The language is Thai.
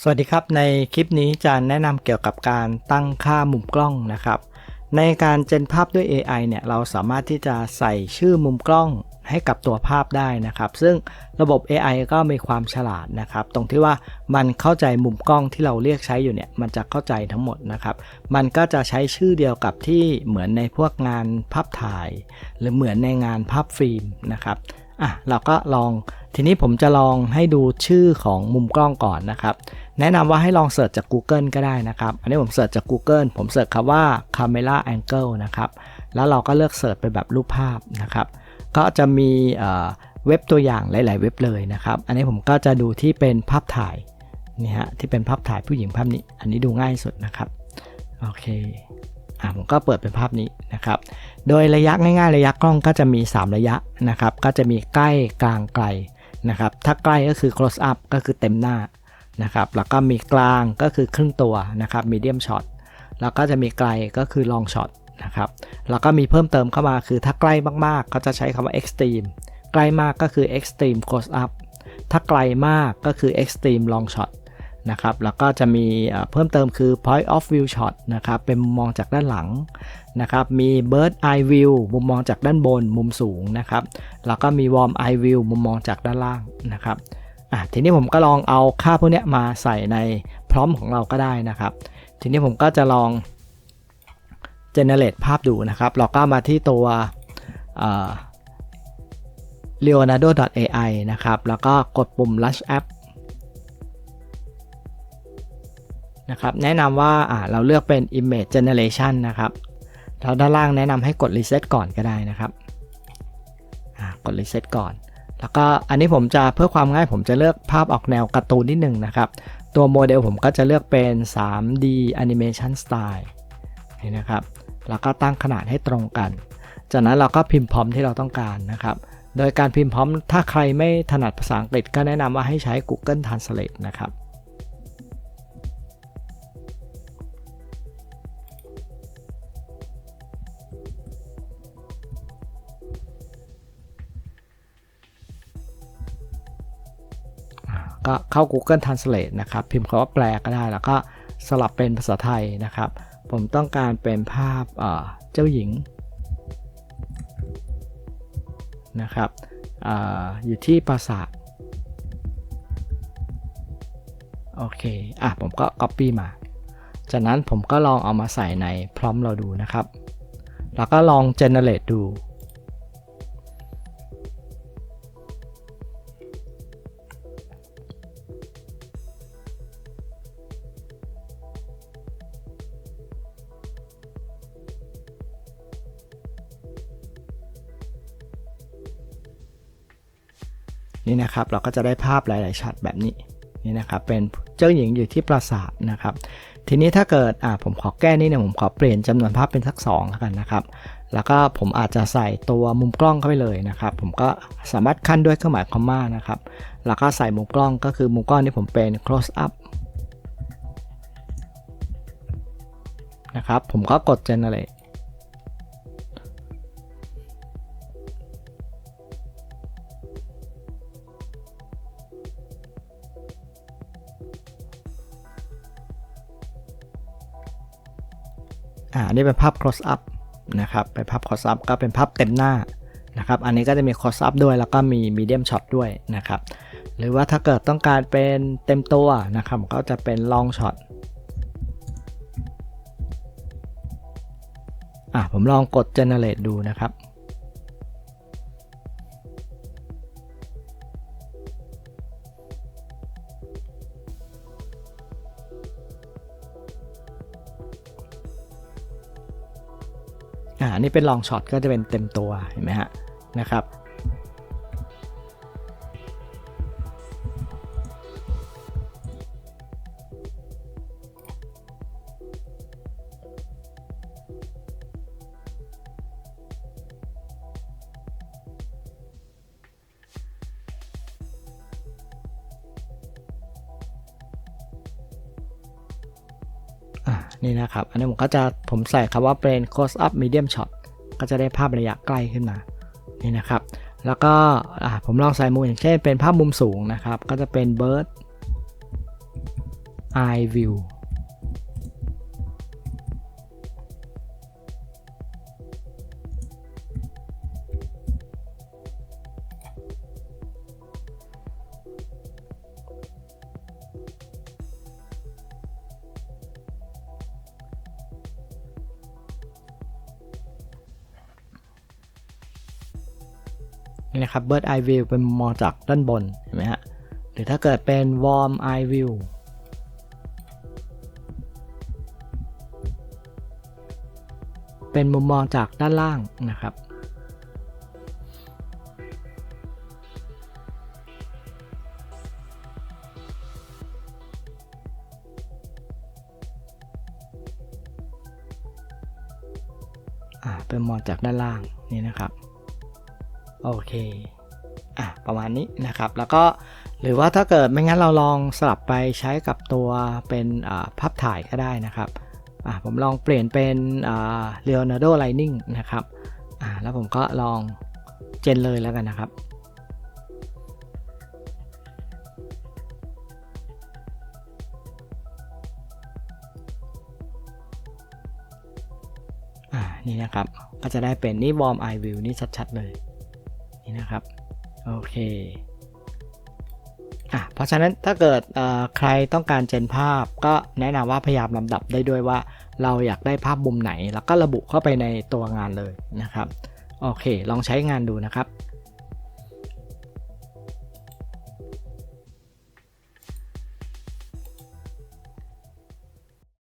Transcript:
สวัสดีครับ ในคลิปนี้จะแนะนำเกี่ยวกับการตั้งค่ามุมกล้องนะครับ ในการเจนภาพด้วย AI เนี่ยเราสามารถที่จะใส่ชื่อมุมกล้องให้กับตัวภาพได้นะครับ ซึ่งระบบ AI ก็มีความฉลาดนะครับ ตรงที่ว่ามันเข้าใจมุมกล้องที่เราเรียกใช้อยู่เนี่ยมันจะเข้าใจทั้งหมดนะครับ มันก็จะใช้ชื่อเดียวกับที่เหมือนในพวกงานภาพถ่าย หรือเหมือนในงานภาพฟิล์มนะครับอะเราก็ลอง ทีนี้ผมจะลองให้ดูชื่อของมุมกล้องก่อนนะครับ แนะนำว่าให้ลองเสิร์ชจาก Google ก็ได้นะครับ อันนี้ผมเสิร์ชจาก Google ผมเสิร์ชคำว่า camera angle นะครับ แล้วเราก็เลือกเสิร์ชไปแบบรูปภาพนะครับ ก็จะมีเว็บตัวอย่างหลาย ๆ เว็บเลยนะครับ อันนี้ผมก็จะดูที่เป็นภาพถ่ายนี่ฮะที่เป็นภาพถ่ายผู้หญิงภาพนี้ อันนี้ดูง่ายสุดนะครับโอเคอ่าผมก็เปิดเป็นภาพนี้นะครับ โดยระยะง่าย ๆ ระยะกล้องก็จะมี 3 ระยะนะครับ ก็จะมีใกล้กลางไกล นะครับ ถ้าใกล้ก็คือ close up ก็คือเต็มหน้านะครับ แล้วก็มีกลางก็คือครึ่งตัวนะครับ medium shot แล้วก็จะมีไกลก็คือ long shot นะครับ แล้วก็มีเพิ่มเติมเข้ามาคือถ้าใกล้มากๆเขาจะใช้คำว่า extreme ใกล้มากก็คือ extreme close up ถ้าไกลมากก็คือ extreme long shot นะครับ แล้วก็จะมีเพิ่มเติมคือ point of view shot นะครับ เป็นมุมมองจากด้านหลังนะครับ มี bird eye view มุมมองจากด้านบนมุมสูงนะครับ แล้วก็มี warm eye view มุมมองจากด้านล่างนะครับอะทีนี้ผมก็ลองเอาค่าพวกนี้มาใส่ในพร้อมของเราก็ได้นะครับ ทีนี้ผมก็จะลอง generate ภาพดูนะครับ เราก็มาที่ตัว leonardo.ai นะครับ แล้วก็กดปุ่ม Launch App นะครับแนะนำว่าเราเลือกเป็น Image Generation นะครับแล้วด้านล่างแนะนำให้กด Reset ก่อนก็ได้นะครับกด Reset ก่อน แล้วก็อันนี้ผมจะเพื่อความง่ายผมจะเลือกภาพออกแนวการ์ตูนนิดหนึ่งนะครับ ตัวโมเดลผมก็จะเลือกเป็น 3D Animation Style นี่นะครับ แล้วก็ตั้งขนาดให้ตรงกัน จากนั้นเราก็พิมพ์พร้อมที่เราต้องการนะครับโดยการพิมพ์พร้อม ถ้าใครไม่ถนัดภาษาอังกฤษก็แนะนำว่าให้ใช้ Google Translate นะครับ ก็เข้า Google Translate นะครับ พิมพ์คำว่าแปลก็ได้ แล้วก็สลับเป็นภาษาไทยนะครับ ผมต้องการเป็นภาพเจ้าหญิงนะครับออยู่ที่ปราสาทโอเค อะ ผมก็ Copy มา จากนั้นผมก็ลองเอามาใส่ในพร้อมเราดูนะครับ แล้วก็ลอง Generate ดู นี่นะครับ เราก็จะได้ภาพหลาย ๆช็อตแบบนี้นี่นะครับ เป็นเจ้าหญิงอยู่ที่ปราสาทนะครับ ทีนี้ถ้าเกิดอ่าผมขอแก้นี่เนี่ยผมขอเปลี่ยนจำนวนภาพเป็นสัก2แล้วกันนะครับ แล้วก็ผมอาจจะใส่ตัวมุมกล้องเข้าไปเลยนะครับ ผมก็สามารถขั้นด้วยเครื่องหมายคอมมานะครับ แล้วก็ใส่มุมกล้องก็คือมุมกล้องที่ผมเป็น close up นะครับ ผมก็กด generate อ่านี่เป็นภาพ close up นะครับเป็นภาพ close up ก็เป็นภาพเต็มหน้านะครับ อันนี้ก็จะมี close up ด้วยแล้วก็มี medium shot ด้วยนะครับ หรือว่าถ้าเกิดต้องการเป็นเต็มตัวนะครับก็จะเป็น long shot อะผมลองกด generate ดูนะครับ อ่านี่เป็นลองช็อตก็จะเป็นเต็มตัวเห็นไหมฮะนะครับ นี่นะครับ อันนี้ผมก็จะผมใส่คำว่าเป็น close up medium shot ก็จะได้ภาพระยะใกล้ขึ้นมา นี่นะครับ แล้วก็ผมลองใส่มุมอย่างเช่นเป็นภาพมุมสูงนะครับ ก็จะเป็น bird eye view นี่นะครับ bird eye view เป็นมุมมองจากด้านบนเห็นไหมฮะหรือถ้าเกิดเป็น warm eye view เป็นมุมมองจากด้านล่างนะครับอ่าเป็นมองจากด้านล่างนี่นะครับ โอเคอะประมาณนี้นะครับ แล้วก็หรือว่าถ้าเกิดไม่งั้นเราลองสลับไปใช้กับตัวเป็นภาพถ่ายก็ได้นะครับอะผมลองเปลี่ยนเป็นอ่า Leonardo Lightning นะครับอ่าแล้วผมก็ลองเจนเลยแล้วกันนะครับอ่านี่นะครับ ก็จะได้เป็นนี่ warm eye view นี่ชัด ๆ เลย นี่นะครับ โอเคอะเพราะฉะนั้นถ้าเกิดเอ่อใครต้องการเจนภาพ ก็แนะนำว่าพยายามลำดับได้ด้วยว่า เราอยากได้ภาพมุมไหน แล้วก็ระบุเข้าไปในตัวงานเลยนะครับ โอเค ลองใช้งานดูนะครับ